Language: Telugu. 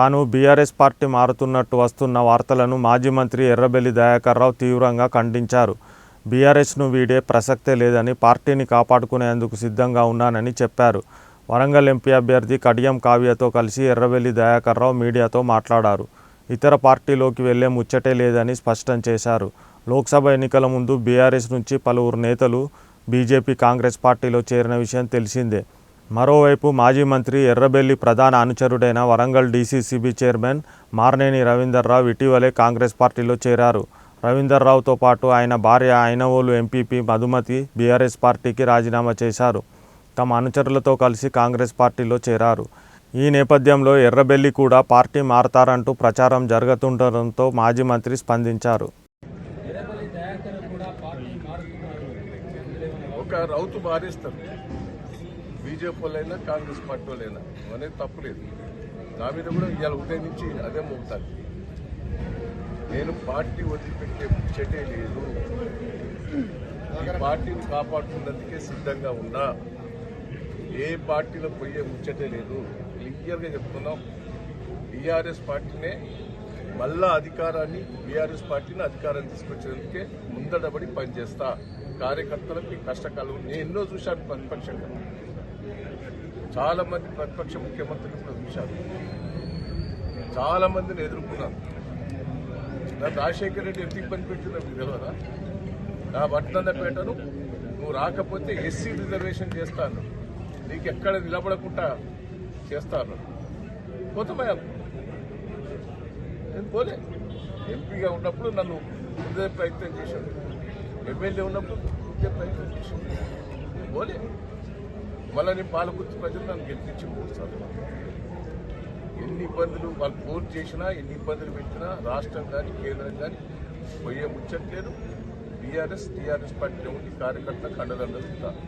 తాను బీఆర్ఎస్ పార్టీ మారుతున్నట్టు వస్తున్న వార్తలను మాజీ మంత్రి ఎర్రబెల్లి దయాకర్ రావు తీవ్రంగా ఖండించారు. బీఆర్ఎస్ను వీడే ప్రసక్తే లేదని పార్టీని కాపాడుకునేందుకు సిద్ధంగా ఉన్నానని చెప్పారు. వరంగల్ ఎంపీ అభ్యర్థి కడియం కావ్యతో కలిసి ఎర్రబెల్లి దయాకర్ రావు మీడియాతో మాట్లాడారు. ఇతర పార్టీలోకి వెళ్ళే ముచ్చటే లేదని స్పష్టం చేశారు. లోక్సభ ఎన్నికల ముందు బీఆర్ఎస్ నుంచి పలువురు నేతలు బీజేపీ కాంగ్రెస్ పార్టీలో చేరిన విషయం తెలిసిందే. మరోవైపు మాజీ మంత్రి ఎర్రబెల్లి ప్రధాన అనుచరుడైన వరంగల్ డీసీసీబీ చైర్మన్ మార్నేని రవీందర్రావు ఇటీవలే కాంగ్రెస్ పార్టీలో చేరారు. రవీందర్రావుతో పాటు ఆయన భార్య అయినవోలు ఎంపీపీ మధుమతి బీఆర్ఎస్ పార్టీకి రాజీనామా చేశారు. తమ అనుచరులతో కలిసి కాంగ్రెస్ పార్టీలో చేరారు. ఈ నేపథ్యంలో ఎర్రబెల్లి కూడా పార్టీ మారతారంటూ ప్రచారం జరుగుతుండటంతో మాజీ మంత్రి స్పందించారు. ఒక రౌతు మారేస్తారు. బీజేపీ వాళ్ళైనా కాంగ్రెస్ పార్టీ వాళ్ళైనా అనేది తప్పులేదు. నా మీద కూడా ఇవాళ ఉదయం నుంచి అదే మోగుతాను నేను పార్టీ వదిలిపెట్టే చెటే లేదు. ఈ పార్టీని కాపాడుకున్నందుకే సిద్ధంగా ఉన్నా. ఏ పార్టీలో పోయే ముచ్చటే లేదు. క్లియర్గా చెప్తున్నాం బీఆర్ఎస్ పార్టీనే మళ్ళా అధికారాన్ని బీఆర్ఎస్ పార్టీని అధికారం తీసుకొచ్చేందుకే ముందడబడి పనిచేస్తా. కార్యకర్తలకు కష్టకాలం నేను ఎన్నో చూశాను ప్రతిపక్షంగా. చాలా మంది ప్రతిపక్ష ముఖ్యమంత్రులు కూడా చూశారు. చాలా మందిని ఎదుర్కొన్నాను నాకు రాజశేఖర రెడ్డి ఎంపీ పని పెట్టిందో మీకు తెలియదా నా పట్టణపేటను నువ్వు రాకపోతే ఎస్సీ రిజర్వేషన్ చేస్తాను. నీకు ఎక్కడ నిలబడకుండా చేస్తాను. కొత్తమయ్య నేను పోలే. ఎంపీగా ఉన్నప్పుడు నన్ను ఇదే ప్రయత్నం చేశాను ఎమ్మెల్యే ఉన్నప్పుడు ఇదే ప్రయత్నం చేశాను పోలే. మళ్ళీ నేను పాలకుర్తి ప్రజలు నన్ను గెలిపించి మూడు ఎన్ని ఇబ్బందులు వాళ్ళు ఫోన్ చేసినా ఎన్ని ఇబ్బందులు పెట్టినా రాష్ట్రం కానీ కేంద్రం కానీ పోయే ముచ్చట్లేదు. బీఆర్ఎస్ టీఆర్ఎస్ పార్టీలో ఉండి కార్యకర్తలు కండదండలు